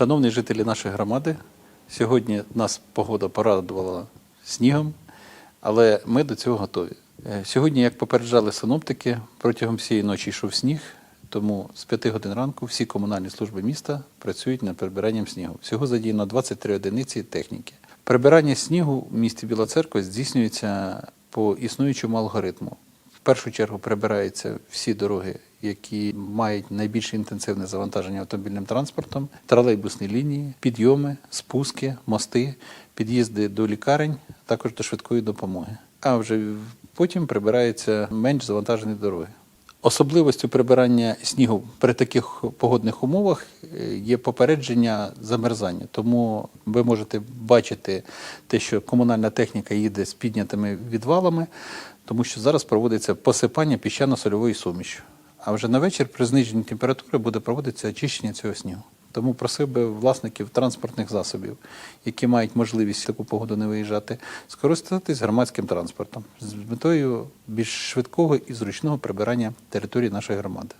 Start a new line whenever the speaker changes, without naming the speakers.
Шановні жителі нашої громади, сьогодні нас погода порадувала снігом, але ми до цього готові. Е, Сьогодні, як попереджали синоптики, протягом всієї ночі йшов сніг, тому з 5 годин ранку всі комунальні служби міста працюють над прибиранням снігу. Всього задіяно 23 одиниці техніки. Прибирання снігу в місті Біла Церква здійснюється по існуючому алгоритму. В першу чергу прибираються всі дороги, які мають найбільше інтенсивне завантаження автомобільним транспортом, тролейбусні лінії, підйоми, спуски, мости, під'їзди до лікарень, також до швидкої допомоги. А вже потім прибираються менш завантажені дороги. Особливостю прибирання снігу при таких погодних умовах е, є попередження замерзання. Тому ви можете бачити те, що комунальна техніка їде з піднятими відвалами, тому що зараз проводиться посипання піщано-сольової сумішю. А вже на вечір при зниженні температури буде проводитися очищення цього снігу. Тому просив би власників транспортних засобів, які мають можливість в таку погоду не виїжджати, скористатись громадським транспортом з метою більш швидкого і зручного прибирання території нашої громади.